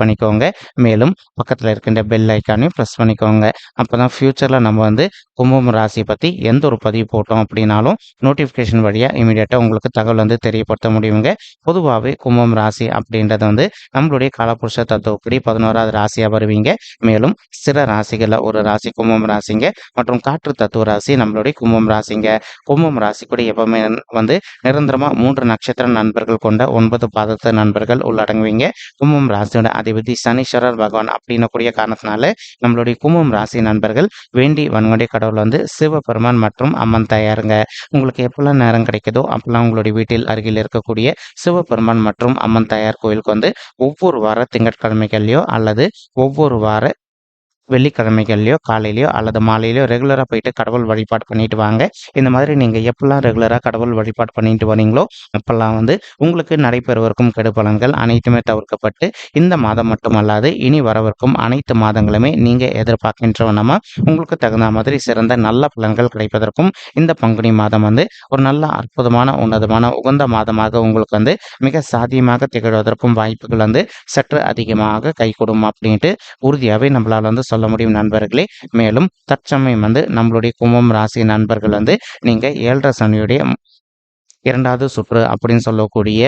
பண்ணிக்கோங்க. மேலும் பக்கத்தில் இருக்கின்ற பெல் ஐக்கானையும் ப்ரெஸ் பண்ணிக்கோங்க. அப்போ தான் ஃப்யூச்சரில் நம்ம வந்து கும்பம் ராசி பற்றி எந்த ஒரு பதிவு போட்டோம் அப்படின்னாலும் நோட்டிஃபிகேஷன் வழியாக இமீடியட்டாக உங்களுக்கு தகவல் வந்து தெரியப்படுத்த முடியுங்க. பொதுவாகவே கும்பம் ராசி அப்படின்றது வந்து நம்மளுடைய காலபுருஷ தத்துவப்படி பதினோராவது ராசியாக வருவீங்க. மேலும் சில ராசிகளில் ஒரு ராசி கும்பம் ராசிங்க மற்றும் காற்று தத்துவ ராசி நம்மளுடைய கும்பம் ராசிங்க. கும்பம் ராசி கூட எப்பவுமே வந்து நிரந்தரமாக மூன்று நட்சத்திர நண்பர்கள் கொண்ட ஒன்பது பாதத்த நண்பர்கள் உள்ளடங்குவீங்க. கும்பம் ராசியோட அதிபதி சனீஸ்வரர் பகவான் அப்படின்னக்கூடிய காரணத்தினால நம்மளுடைய கும்பம் ராசி நண்பர்கள் வேண்டி வன்கொண்டை கடவுள் வந்து சிவபெருமான் மற்றும் அம்மன் தயாருங்க. உங்களுக்கு எப்பெல்லாம் நேரம் கிடைக்குதோ அப்பெல்லாம் உங்களுடைய வீட்டில் அருகில் இருக்கக்கூடிய சிவபெருமான் மற்றும் அம்மன் தயார் கோயிலுக்கு வந்து ஒவ்வொரு வார திங்கட்கிழமைகள்லையோ அல்லது ஒவ்வொரு வார வெள்ளிக்கிழமைகள்லையோ காலையிலையோ அல்லது மாலையிலையோ ரெகுலராக போயிட்டு கடவுள் வழிபாடு பண்ணிட்டு வாங்க. இந்த மாதிரி நீங்கள் எப்பெல்லாம் ரெகுலராக கடவுள் வழிபாடு பண்ணிட்டு வரீங்களோ அப்பெல்லாம் வந்து உங்களுக்கு நடைபெறுவதற்கும் கெடுபலன்கள் அனைத்துமே தவிர்க்கப்பட்டு இந்த மாதம் மட்டுமல்லாது இனி வரவிருக்கும் அனைத்து மாதங்களுமே நீங்கள் எதிர்பார்க்கின்ற வண்ணமாக உங்களுக்கு தகுந்த மாதிரி சிறந்த நல்ல பலன்கள் கிடைப்பதற்கும் இந்த பங்குனி மாதம் வந்து ஒரு நல்ல அற்புதமான உன்னதமான உகந்த மாதமாக உங்களுக்கு வந்து மிக சாத்தியமாக திகழ்வதற்கும் வாய்ப்புகள் வந்து சற்று அதிகமாக கைகூடும் அப்படின்ட்டு உறுதியாகவே நம்மளால் வந்து சொல்ல முடியும் நண்பர்களே. மேலும் தற்சமயம் வந்து நம்மளுடைய கும்பம் ராசி நண்பர்கள் வந்து நீங்கள் ஏழரை சனியுடைய இரண்டாவது சுற்று அப்படின்னு சொல்லக்கூடிய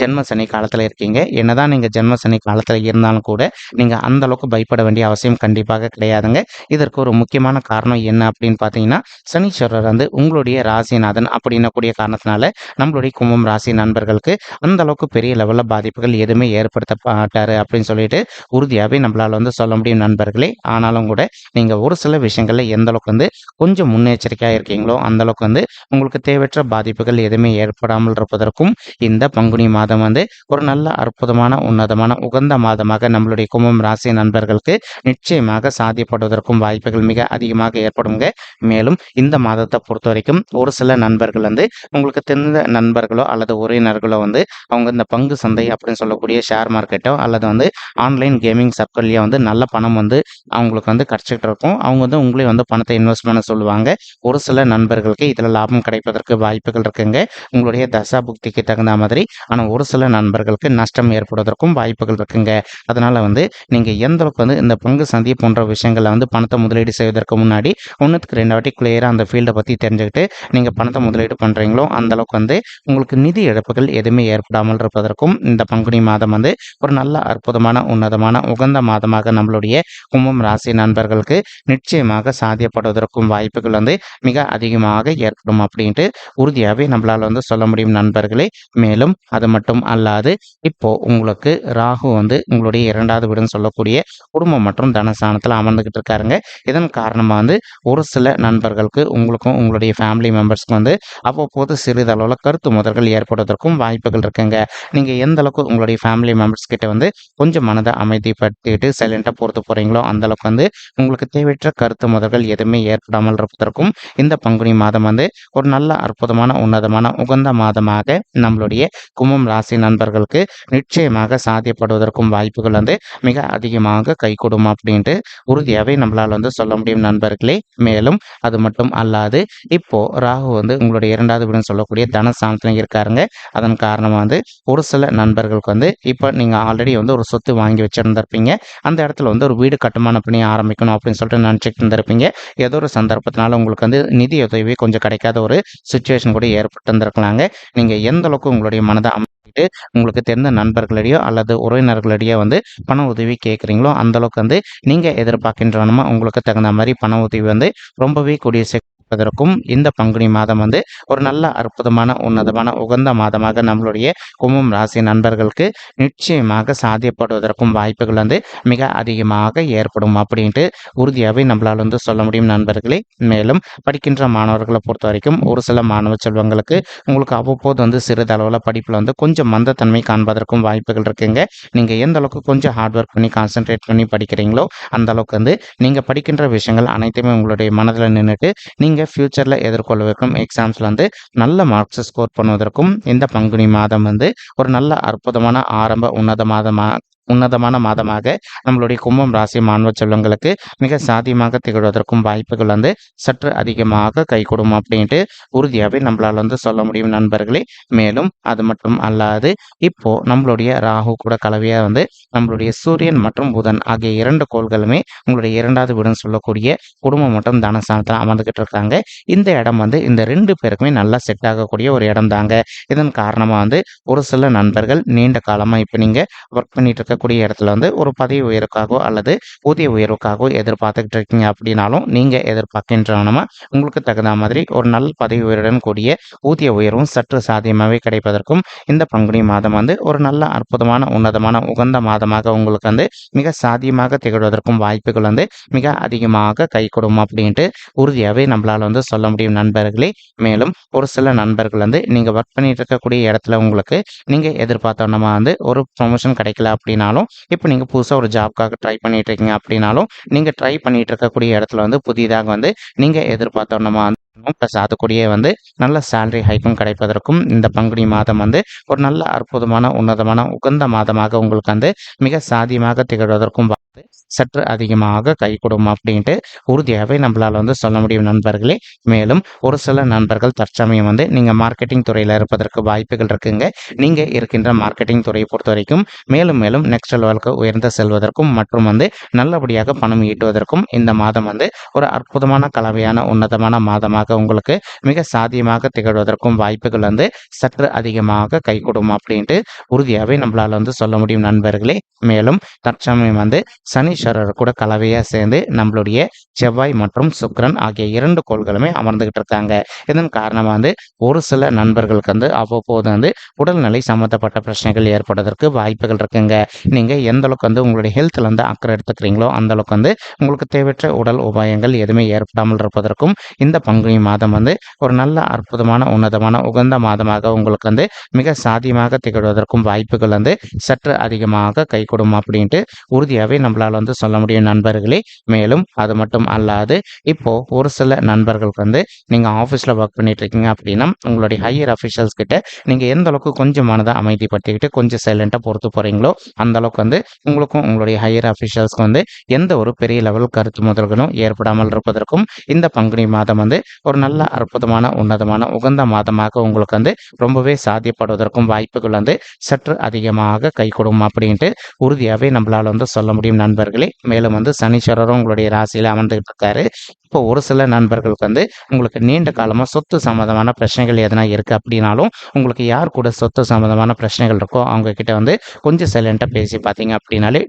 ஜென்ம சனி காலத்தில் இருக்கீங்க. என்னதான் நீங்கள் ஜென்ம சனி காலத்தில் இருந்தாலும் கூட நீங்கள் அந்த அளவுக்கு பயப்பட வேண்டிய அவசியம் கண்டிப்பாக கிடையாதுங்க. இதற்கு ஒரு முக்கியமான காரணம் என்ன அப்படின்னு பார்த்தீங்கன்னா சனீஸ்வரர் வந்து உங்களுடைய ராசிநாதன் அப்படின்னக்கூடிய காரணத்தினால நம்மளுடைய கும்பம் ராசி நண்பர்களுக்கு அந்த அளவுக்கு பெரிய லெவலில் பாதிப்புகள் எதுவுமே ஏற்படுத்த மாட்டார் அப்படின்னு சொல்லிட்டு உறுதியாகவே நம்மளால் வந்து சொல்ல முடியும் நண்பர்களே. ஆனாலும் கூட நீங்கள் ஒரு சில விஷயங்களில் எந்த அளவுக்கு வந்து கொஞ்சம் முன்னெச்சரிக்கையாக இருக்கீங்களோ அந்த அளவுக்கு வந்து உங்களுக்கு தேவையற்ற பாதிப்புகள் எதுவுமே ஏற்படாமல் இருப்பதற்கும் இந்த பங்குனி மாதம் வந்து ஒரு நல்ல அற்புதமான உன்னதமான உகந்த மாதமாக நம்மளுடைய கும்பம் ராசி நண்பர்களுக்கு நிச்சயமாக சாத்தியப்படுவதற்கும் வாய்ப்புகள் மிக அதிகமாக ஏற்படுங்க மேலும் இந்த மாதத்தை பொறுத்த வரைக்கும் ஒரு சில நண்பர்கள் வந்து உங்களுக்கு தெரிந்த நண்பர்களோ அல்லது உறவினர்களோ வந்து அவங்க இந்த பங்கு சந்தை அப்படின்னு சொல்லக்கூடிய ஷேர் மார்க்கெட்டோ அல்லது வந்து ஆன்லைன் கேமிங் சர்க்கிள்லேயே வந்து நல்ல பணம் வந்து அவங்களுக்கு வந்து கிடச்சிட்டு இருக்கும். அவங்க வந்து உங்களே வந்து பணத்தை இன்வெஸ்ட் பண்ண சொல்லுவாங்க. ஒரு சில நண்பர்களுக்கு இதில் லாபம் கிடைப்பதற்கு வாய்ப்புகள் இருக்குங்க. உங்களுடைய தசா புக்திக்கு தகுந்த மாதிரி ஆனால் ஒரு சில நண்பர்களுக்கு நஷ்டம் ஏற்படுவதற்கும் வாய்ப்புகள் இருக்குங்க. அதனால் வந்து நீங்கள் எந்த அளவுக்கு வந்து இந்த பங்கு சந்தி போன்ற விஷயங்களில் வந்து பணத்தை முதலீடு செய்வதற்கு முன்னாடி ஒன்றுத்துக்கு ரெண்டு வாட்டி கிளியராக அந்த ஃபீல்டை பற்றி தெரிஞ்சுக்கிட்டு நீங்கள் பணத்தை முதலீடு பண்ணுறீங்களோ அந்தளவுக்கு வந்து உங்களுக்கு நிதி இழப்புகள் எதுவுமே ஏற்படாமல் இருப்பதற்கும் இந்த பங்குனி மாதம் வந்து ஒரு நல்ல அற்புதமான உன்னதமான உகந்த மாதமாக நம்மளுடைய கும்பம் ராசி நண்பர்களுக்கு நிச்சயமாக சாத்தியப்படுவதற்கும் வாய்ப்புகள் வந்து மிக அதிகமாக ஏற்படும் அப்படின்ட்டு உறுதியாகவே நம்மளால் வந்து சொல்ல முடியும் நண்பர்களே. மேலும் அது மட்டும் அல்லாது இப்போ உங்களுக்கு ராகு வந்து உங்களுடைய இரண்டாவது வீடுன்னு சொல்லக்கூடிய குடும்பம் மற்றும் தனஸ்தானத்தில் அமர்ந்துகிட்டு இருக்காருங்க. இதன் காரணமாக வந்து ஒரு சில நண்பர்களுக்கு உங்களுக்கும் உங்களுடைய ஃபேமிலி மெம்பர்ஸ்க்கும் வந்து அவ்வப்போது சிறிதளவில் கருத்து முதல்கள் ஏற்படுவதற்கும் வாய்ப்புகள் இருக்குங்க. நீங்கள் எந்த அளவுக்கு உங்களுடைய ஃபேமிலி மெம்பர்ஸ் கிட்ட வந்து கொஞ்சம் மனதை அமைதிப்படுத்திட்டு சைலண்டாக பொறுத்து போகிறீங்களோ அந்த அளவுக்கு வந்து உங்களுக்கு தேவையற்ற கருத்து முதல்கள் எதுவுமே ஏற்படாமல் இருப்பதற்கும் இந்த பங்குனி மாதம் வந்து ஒரு நல்ல அற்புதமான உன்னதமான உகந்த மாதமாக நம்மளுடைய கும்பம் ராசி நண்பர்களுக்கு நிச்சயமாக சாத்தியப்படுவதற்கும் வாய்ப்புகள் வந்து மிக அதிகமாக கைகூடும் அப்படின்ட்டு உறுதியாகவே நம்மளால் வந்து சொல்ல முடியும் நண்பர்களே. மேலும் அது மட்டும் அல்லாது இப்போ ராகு வந்து உங்களுடைய இரண்டாவது வீடுன்னு சொல்லக்கூடிய தனஸ்தானத்துல இருக்காருங்க. அதன் காரணமாக வந்து ஒரு சில நண்பர்களுக்கு வந்து இப்போ நீங்கள் ஆல்ரெடி வந்து ஒரு சொத்து வாங்கி வச்சிருந்திருப்பீங்க. அந்த இடத்துல வந்து ஒரு வீடு கட்டுமான பணி ஆரம்பிக்கணும் அப்படின்னு சொல்லிட்டு நினச்சிட்டு இருந்திருப்பீங்க. ஏதோ ஒரு சந்தர்ப்பத்தினால உங்களுக்கு வந்து நிதி உதவி கொஞ்சம் கிடைக்காத ஒரு சுச்சுவேஷன் கூட ஏற்பட்டு இருந்திருக்கலாங்க நீங்கள் எந்த அளவுக்கு உங்களுடைய மனதை அமைச்சிட்டு உங்களுக்கு தெரிந்த நண்பர்களிடையோ அல்லது உறவினர்களிடையோ வந்து பண உதவி கேட்குறீங்களோ அந்த அளவுக்கு வந்து நீங்கள் எதிர்பார்க்கின்றனமா உங்களுக்கு தகுந்த மாதிரி பண உதவி வந்து ரொம்பவே கூடிய கிடைப்பதற்கும் இந்த பங்குனி மாதம் வந்து ஒரு நல்ல அற்புதமான உன்னதமான உகந்த மாதமாக நம்மளுடைய கும்பம் ராசி நண்பர்களுக்கு நிச்சயமாக சாத்தியப்படுவதற்கும் வாய்ப்புகள் வந்து மிக அதிகமாக ஏற்படும் அப்படின்ட்டு உறுதியாகவே நம்மளால் வந்து சொல்ல முடியும் நண்பர்களே. மேலும் படிக்கின்ற மாணவர்களை பொறுத்த வரைக்கும் ஒரு சில மாணவ செல்வங்களுக்கு உங்களுக்கு அவ்வப்போது வந்து சிறிதளவில் படிப்பில் வந்து கொஞ்சம் மந்தத்தன்மை காண்பதற்கும் வாய்ப்புகள் இருக்குங்க. நீங்கள் எந்த அளவுக்கு கொஞ்சம் ஹார்ட் ஒர்க் பண்ணி கான்சென்ட்ரேட் பண்ணி படிக்கிறீங்களோ அந்த அளவுக்கு வந்து நீங்கள் படிக்கின்ற விஷயங்கள் அனைத்துமே உங்களுடைய மனதில் நின்றுட்டு நீங்கள் ஃப்யூச்சரில் எதிர்கொள்ளவிருக்கும் எக்ஸாம்ஸில் வந்து நல்ல மார்க்ஸ் ஸ்கோர் பண்ணுவதற்கும் இந்த பங்குனி மாதம் வந்து ஒரு நல்ல அற்புதமான ஆரம்ப உன்னத மாதமாக உன்னதமான மாதமாக நம்மளுடைய கும்பம் ராசி மாணவ செல்வங்களுக்கு மிக சாத்தியமாக திகழ்வதற்கும் வாய்ப்புகள் வந்து சற்று அதிகமாக கைகூடும் அப்படின்ட்டு உறுதியாகவே நம்மளால் வந்து சொல்ல முடியும் நண்பர்களே. மேலும் அது மட்டும் அல்லாது இப்போ நம்மளுடைய ராகு கூட கலவையாக வந்து நம்மளுடைய சூரியன் மற்றும் புதன் ஆகிய இரண்டு கோள்களுமே உங்களுடைய இரண்டாவது வீடுன்னு சொல்லக்கூடிய குடும்பம் மற்றும் தனஸ்தானத்தில் அமர்ந்துகிட்டு இருக்காங்க. இந்த இடம் வந்து இந்த ரெண்டு பேருக்குமே நல்லா செட் ஆகக்கூடிய ஒரு இடம் தாங்க இதன் காரணமாக வந்து ஒரு சில நண்பர்கள் நீண்ட காலமாக இப்போ நீங்கள் ஒர்க் பண்ணிட்டு இருக்கக்கூடிய இடத்துல வந்து ஒரு பதவி உயர்வுக்காகவோ அல்லது ஊதிய உயர்வுக்காகவோ எதிர்பார்த்துக்கிட்டு இருக்கீங்க அப்படின்னாலும் நீங்கள் எதிர்பார்க்கின்றனமா உங்களுக்கு தகுந்த மாதிரி ஒரு நல்ல பதவி உயர்வுடன் கூடிய ஊதிய உயர்வும் சற்று சாத்தியமாகவே கிடைப்பதற்கும் இந்த பங்குனி மாதம் வந்து ஒரு நல்ல அற்புதமான உன்னதமான உகந்த மாதமாக உங்களுக்கு வந்து மிக சாத்தியமாக திகழ்வதற்கும் வாய்ப்புகள் வந்து மிக அதிகமாக கை கொடுக்கும் அப்படின்ட்டு உறுதியாகவே நம்மளால் வந்து சொல்ல முடியும் நண்பர்களே. மேலும் ஒரு சில நண்பர்கள் வந்து நீங்கள் ஒர்க் பண்ணிட்டு இருக்கக்கூடிய இடத்துல உங்களுக்கு நீங்கள் எதிர்பார்த்தோன்னா வந்து ஒரு ப்ரொமோஷன் கிடைக்கல அப்படின்னா அப்படின்னாலும் இப்போ நீங்கள் புதுசாக ஒரு ஜாப்க்காக ட்ரை பண்ணிட்டு இருக்கீங்க அப்படின்னாலும் நீங்கள் ட்ரை பண்ணிட்டு இருக்கக்கூடிய இடத்துல வந்து புதிதாக வந்து நீங்கள் எதிர்பார்த்தோன்னா ப்ளஸ் அதுக்கூடிய வந்து நல்ல சேலரி ஹைக்கும் கிடைப்பதற்கும் இந்த பங்குனி மாதம் வந்து ஒரு நல்ல அற்புதமான உன்னதமான உகந்த மாதமாக உங்களுக்கு வந்து மிக சாதியமாக திகழ்வதற்கும் வந்து சற்று அதிகமாக கை கொடுக்கும் அப்படின்ட்டு உறுதியாகவே நம்மளால் வந்து சொல்ல முடியும் நண்பர்களே. மேலும் ஒரு சில நண்பர்கள் தற்சமயம் வந்து நீங்கள் மார்க்கெட்டிங் துறையில் இருப்பதற்கு வாய்ப்புகள் இருக்குங்க. நீங்கள் இருக்கின்ற மார்க்கெட்டிங் துறையை பொறுத்த வரைக்கும் மேலும் மேலும் நெக்ஸ்ட் லெவலுக்கு உயர்ந்து செல்வதற்கும் மற்றும் வந்து நல்லபடியாக பணம் ஈட்டுவதற்கும் இந்த மாதம் வந்து ஒரு அற்புதமான கலவையான உன்னதமான மாதமாக உங்களுக்கு மிக சாத்தியமாக திகழ்வதற்கும் வாய்ப்புகள் வந்து சற்று அதிகமாக கை கொடுக்கும் அப்படின்ட்டு உறுதியாகவே நம்மளால் வந்து சொல்ல முடியும் நண்பர்களே. மேலும் தற்சமயம் வந்து சனீஸ்வரர் கூட கலவையாக சேர்ந்து நம்மளுடைய செவ்வாய் மற்றும் சுக்கரன் ஆகிய இரண்டு கோள்களுமே அமர்ந்துகிட்டு இருக்காங்க. இதன் காரணமாக வந்து ஒரு சில நண்பர்களுக்கு வந்து அவ்வப்போது வந்து உடல்நிலை சம்மந்தப்பட்ட பிரச்சனைகள் ஏற்படுவதற்கு வாய்ப்புகள் இருக்குங்க. நீங்கள் எந்த அளவுக்கு வந்து உங்களுடைய ஹெல்த்தில் வந்து அக்கறை எடுத்துக்கிறீங்களோ அந்த அளவுக்கு வந்து உங்களுக்கு தேவையற்ற உடல் உபாயங்கள் எதுவுமே ஏற்படாமல் இருப்பதற்கும் இந்த பங்குனி மாதம் வந்து ஒரு நல்ல அற்புதமான உன்னதமான உகந்த மாதமாக உங்களுக்கு வந்து மிக சாத்தியமாக திகழ்வதற்கும் வாய்ப்புகள் வந்து சற்று அதிகமாக கை அப்படின்ட்டு உறுதியாகவே நம்மளால் வந்து சொல்ல முடியும் நண்பர்களே. மேலும் அது மட்டும் அல்லாது இப்போது ஒரு சில நண்பர்களுக்கு வந்து நீங்கள் ஆஃபீஸில் ஒர்க் பண்ணிட்டு இருக்கீங்க அப்படின்னா உங்களுடைய ஹையர் அஃபிஷியல்ஸ் கிட்ட நீங்கள் எந்த அளவுக்கு கொஞ்சம் மனதை அமைதிப்படுத்திக்கிட்டு கொஞ்சம் சைலண்ட்டாக பொறுத்து போகிறீங்களோ அந்த அளவுக்கு வந்து உங்களுக்கும் உங்களுடைய ஹையர் அஃபிஷியல்ஸ்க்கு வந்து எந்த ஒரு பெரிய லெவல் கருத்து முதல்களும் ஏற்படாமல் இருப்பதற்கும் இந்த பங்குனி மாதம் வந்து ஒரு நல்ல அற்புதமான உன்னதமான உகந்த மாதமாக உங்களுக்கு வந்து ரொம்பவே சாத்தியப்படுவதற்கும் வாய்ப்புகள் வந்து சற்று அதிகமாக கை கொடுக்கும் அப்படின்ட்டு உறுதியாகவே நம்மளால் வந்து சொல்ல முடியும். நண்பர்களே மேலும் வந்து சனீஸ்வரரும் உங்களுடைய ராசியில் அமர்ந்துகிட்டு இருக்காரு இப்போ ஒரு சில நண்பர்களுக்கு வந்து உங்களுக்கு நீண்ட காலமாக சொத்து சம்மந்தமான பிரச்சனைகள் எதனா இருக்குது அப்படின்னாலும் உங்களுக்கு யார் கூட சொத்து சம்மந்தமான பிரச்சனைகள் இருக்கோ அவங்கக்கிட்ட வந்து கொஞ்சம் சைலண்ட்டாக பேசி பார்த்தீங்க அப்படின்னாலே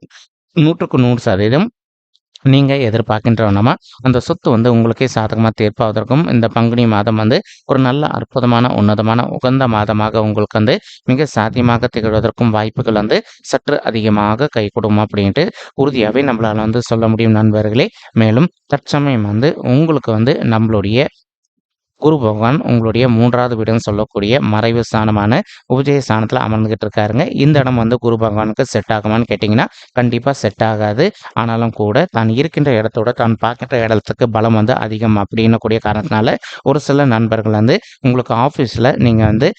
நூற்றுக்கு நூறு சதவீதம் நீங்கள் எதிர்பார்க்கின்றவனமா அந்த சொத்து வந்து உங்களுக்கே சாதகமாக தீர்ப்பாவதற்கும் இந்த பங்குனி மாதம் வந்து ஒரு நல்ல அற்புதமான உன்னதமான உகந்த மாதமாக உங்களுக்கு வந்து மிக சாத்தியமாக திகழ்வதற்கும் வாய்ப்புகள் வந்து சற்று அதிகமாக கை கொடுக்கும் அப்படின்ட்டு உறுதியாகவே நம்மளால் வந்து சொல்ல முடியும் நண்பர்களே. மேலும் தற்சமயம் வந்து உங்களுக்கு வந்து நம்மளுடைய குரு பகவான் உங்களுடைய மூன்றாவது வீடுன்னு சொல்லக்கூடிய மறைவு ஸ்தானமான உபஜய ஸ்தானத்தில் அமர்ந்துகிட்டு இருக்காருங்க. இந்த இடம் வந்து குரு பகவானுக்கு செட் ஆகுமான்னு கேட்டிங்கன்னா கண்டிப்பாக செட் ஆகாது. ஆனாலும் கூட தான் இருக்கின்ற இடத்தோட தான் பார்க்கின்ற இடத்துக்கு பலம் வந்து அதிகம் அப்படின்னு கூடிய காரணத்தினால ஒரு சில நண்பர்கள் வந்து உங்களுக்கு ஆஃபீஸில் நீங்கள் வந்து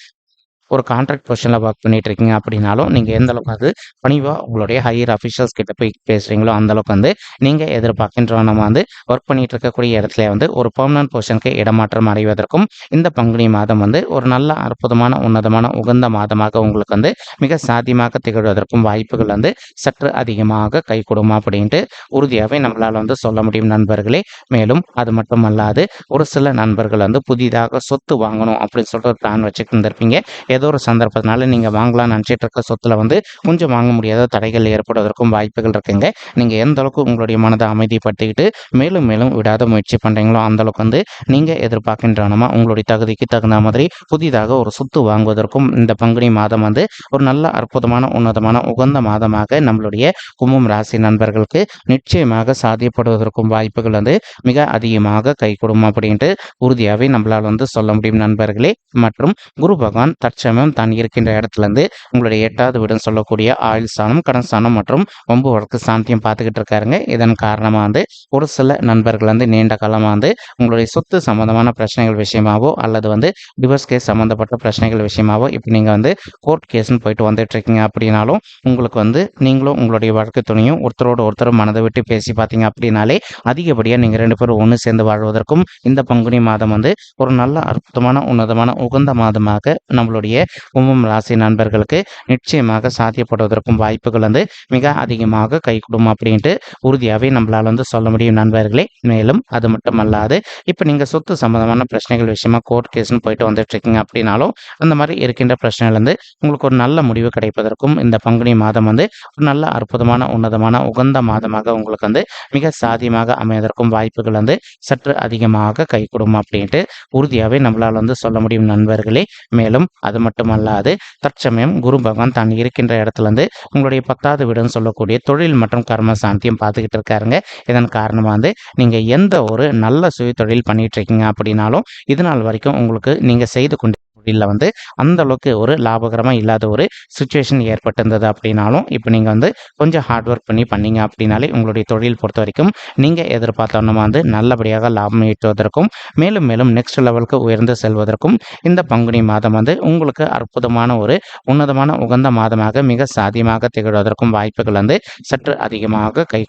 ஒரு கான்ட்ராக்ட் பொசிஷனில் ஒர்க் பண்ணிட்டு இருக்கீங்க அப்படின்னாலும் நீங்கள் எந்த அளவுக்கு வந்து பணிவாக உங்களுடைய ஹையர் அஃபிஷியல்ஸ் கிட்ட போய் பேசுகிறீங்களோ அந்த அளவுக்கு வந்து நீங்கள் எதிர்பார்க்கின்ற நம்ம வந்து ஒர்க் பண்ணிட்டு இருக்கக்கூடிய இடத்துல வந்து ஒரு பெர்மனன்ட் பொசிஷனுக்கு இடமாற்றம் அடைவதற்கும் இந்த பங்குனி மாதம் வந்து ஒரு நல்ல அற்புதமான உன்னதமான உகந்த மாதமாக உங்களுக்கு வந்து மிக சாத்தியமாக திகழ்வதற்கும் வாய்ப்புகள் வந்து சற்று அதிகமாக கை கொடுமா அப்படின்ட்டு உறுதியாகவே நம்மளால் வந்து சொல்ல முடியும் நண்பர்களே. மேலும் அது மட்டும் அல்லாது ஒரு சில நண்பர்கள் வந்து புதிதாக சொத்து வாங்கணும் அப்படின்னு சொல்லிட்டு ஒரு பிளான் வச்சுட்டு இருந்திருப்பீங்க ஏதோ ஒரு சந்தர்ப்பத்தினால நீங்கள் வாங்கலாம்னு நினச்சிட்டு இருக்க சொத்தில் வந்து கொஞ்சம் வாங்க முடியாத தடைகள் ஏற்படுவதற்கும் வாய்ப்புகள் இருக்குங்க. நீங்கள் எந்த அளவுக்கு உங்களுடைய மனதை அமைதிப்படுத்திக்கிட்டு மேலும் மேலும் விடாத முயற்சி பண்ணுறீங்களோ அந்த அளவுக்கு வந்து நீங்கள் எதிர்பார்க்கின்றனமா உங்களுடைய தகுதிக்கு தகுந்த மாதிரி புதிதாக ஒரு சொத்து வாங்குவதற்கும் இந்த பங்குனி மாதம் வந்து ஒரு நல்ல அற்புதமான உன்னதமான உகந்த மாதமாக நம்மளுடைய கும்பம் ராசி நண்பர்களுக்கு நிச்சயமாக சாத்தியப்படுவதற்கும் வாய்ப்புகள் வந்து மிக அதிகமாக கைகூடும் அப்படின்ட்டு உறுதியாகவே நம்மளால் வந்து சொல்ல முடியும் நண்பர்களே. மற்றும் குரு பகவான் சமயம் தான் இருக்கின்ற இடத்துல இருந்து உங்களுடைய எட்டாவது வீடுன்னு சொல்லக்கூடிய ஆயுள் ஸ்தானம் கடன் ஸ்தானம் மற்றும் ஒம்பு வழக்கு ஸ்தானத்தையும் பார்த்துக்கிட்டு இருக்காருங்க. இதன் காரணமாக வந்து ஒரு சில நண்பர்கள் வந்து நீண்ட காலமாக வந்து உங்களுடைய சொத்து சம்பந்தமான பிரச்சனைகள் விஷயமாவோ அல்லது வந்து டிவோர்ஸ் கேஸ் சம்மந்தப்பட்ட பிரச்சனைகள் விஷயமாவோ இப்போ நீங்கள் வந்து கோர்ட் கேஸ்னு போயிட்டு வந்துட்டு இருக்கீங்க அப்படின்னாலும் உங்களுக்கு வந்து நீங்களும் உங்களுடைய வழக்கு துணையும் ஒருத்தரோட ஒருத்தர் மனதை விட்டு பேசி பார்த்தீங்க அப்படின்னாலே அதிகப்படியாக நீங்கள் ரெண்டு பேரும் ஒன்று சேர்ந்து வாழ்வதற்கும் இந்த பங்குனி மாதம் வந்து ஒரு நல்ல அற்புதமான உன்னதமான உகந்த மாதமாக நம்மளுடைய கும்பம் ராசி நண்பர்களுக்கு நிச்சயமாக சாத்தியப்படுவதற்கும் வாய்ப்புகள் வந்து மிக அதிகமாக கை அப்படின்ட்டு உறுதியாகவே நம்மளால் வந்து சொல்ல முடியும் நண்பர்களே. மேலும் அது மட்டும் அல்லாது இப்போ நீங்கள் சொத்து சம்பந்தமான பிரச்சனைகள் விஷயமா கோர்ட் கேஸ்னு போயிட்டு வந்துட்டு இருக்கீங்க அப்படின்னாலும் அந்த மாதிரி இருக்கின்ற பிரச்சனையிலேருந்து உங்களுக்கு ஒரு நல்ல முடிவு கிடைப்பதற்கும் இந்த பங்குனி மாதம் வந்து ஒரு நல்ல அற்புதமான உன்னதமான உகந்த மாதமாக உங்களுக்கு வந்து மிக சாதியமாக அமைவதற்கும் வாய்ப்புகள் வந்து சற்று அதிகமாக கை அப்படின்ட்டு உறுதியாகவே நம்மளால் வந்து சொல்ல முடியும் நண்பர்களே. மேலும் அது மட்டுமல்லாது தற்சமயம் குரு பகவான் தான் இருக்கின்ற இடத்துல இருந்து உங்களுடைய பத்தாவது வீடுன்னு சொல்லக்கூடிய தொழில் மற்றும் கர்ம சாந்தியும் பார்த்துக்கிட்டு இருக்காருங்க. இதன் காரணமாக வந்து நீங்கள் எந்த ஒரு நல்ல சுய தொழில் பண்ணிட்டு இருக்கீங்க அப்படின்னாலும் இது நாள் வரைக்கும் உங்களுக்கு நீங்கள் செய்து கொண்டு தொழிலில் வந்து அந்த அளவுக்கு ஒரு லாபகரமாக இல்லாத ஒரு சுச்சுவேஷன் ஏற்பட்டிருந்தது அப்படின்னாலும் இப்போ நீங்கள் வந்து கொஞ்சம் ஹார்ட் ஒர்க் பண்ணி பண்ணீங்க அப்படின்னாலே உங்களுடைய தொழில் பொறுத்த வரைக்கும் நீங்கள் எதிர்பார்த்தோன்னா வந்து நல்லபடியாக லாபம் ஈட்டுவதற்கும் மேலும் மேலும் நெக்ஸ்ட் லெவலுக்கு உயர்ந்து செல்வதற்கும் இந்த பங்குனி மாதம் வந்து உங்களுக்கு அற்புதமான ஒரு உன்னதமான உகந்த மாதமாக மிக சாதியமாக திகழ்வதற்கும் வாய்ப்புகள் வந்து சற்று அதிகமாக கை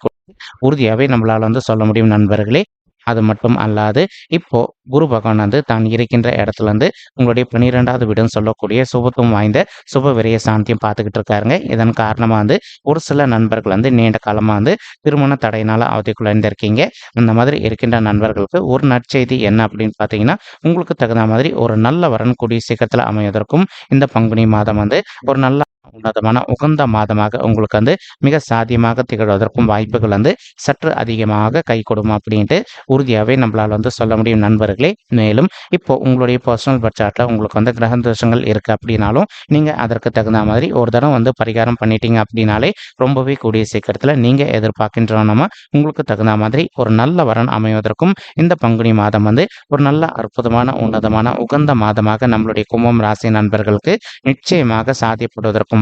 உறுதியாகவே நம்மளால் வந்து சொல்ல முடியும் நண்பர்களே. அது மட்டும் அல்லாது இப்போ குரு பகவான் வந்து தான் இருக்கின்ற இடத்துல இருந்து உங்களுடைய பன்னிரெண்டாவது வீடுன்னு சொல்லக்கூடிய சுபத்துவம் வாய்ந்த சுப விரைய சாந்தியம் பார்த்துக்கிட்டு இருக்காருங்க. இதன் காரணமாக வந்து ஒரு சில நண்பர்கள் வந்து நீண்ட காலமாக வந்து திருமண தடையினால் அவதிக்குள்ள அந்த மாதிரி இருக்கின்ற நண்பர்களுக்கு ஒரு நற்செய்தி என்ன அப்படின்னு பார்த்தீங்கன்னா உங்களுக்கு தகுந்த மாதிரி ஒரு நல்ல வரன் கூடிய சீக்கிரத்தில் அமைவதற்கும் இந்த பங்குனி மாதம் வந்து ஒரு நல்ல உன்னதமான உகந்த மாதமாக உங்களுக்கு வந்து மிக சாத்தியமாக திகழ்வதற்கும் வாய்ப்புகள் வந்து சற்று அதிகமாக கை கொடுக்கும் அப்படின்ட்டு உறுதியாகவே நம்மளால் வந்து சொல்ல முடியும் நண்பர்களே. மேலும் இப்போ உங்களுடைய பர்சனல் பட்ஜெட்டில் உங்களுக்கு வந்து கிரக தோஷங்கள் இருக்குது அப்படின்னாலும் நீங்கள் அதற்கு தகுந்த மாதிரி ஒரு தடவை வந்து பரிகாரம் பண்ணிட்டீங்க அப்படின்னாலே ரொம்பவே கூடிய சீக்கிரத்தில் நீங்கள் எதிர்பார்க்கின்றோன்னா உங்களுக்கு தகுந்த மாதிரி ஒரு நல்ல வரன் அமைவதற்கும் இந்த பங்குனி மாதம் வந்து ஒரு நல்ல அற்புதமான உன்னதமான உகந்த மாதமாக நம்மளுடைய கும்பம் ராசி நண்பர்களுக்கு நிச்சயமாக சாத்தியப்படுவதற்கும்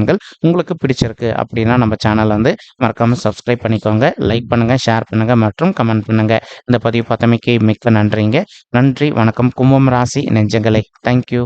பலன்கள் உங்களுக்கு பிடிச்சிருக்கு அப்படின்னா நம்ம சேனல் வந்து மறக்காமல் சப்ஸ்கிரைப் பண்ணிக்கோங்க. லைக் பண்ணுங்கள் ஷேர் பண்ணுங்கள் மற்றும் கமெண்ட் பண்ணுங்கள் இந்த பதிவு பார்த்தமைக்கு மிக்க நன்றிங்க. நன்றி வணக்கம். கும்பம் ராசி நெஞ்சங்களை. தேங்க்யூ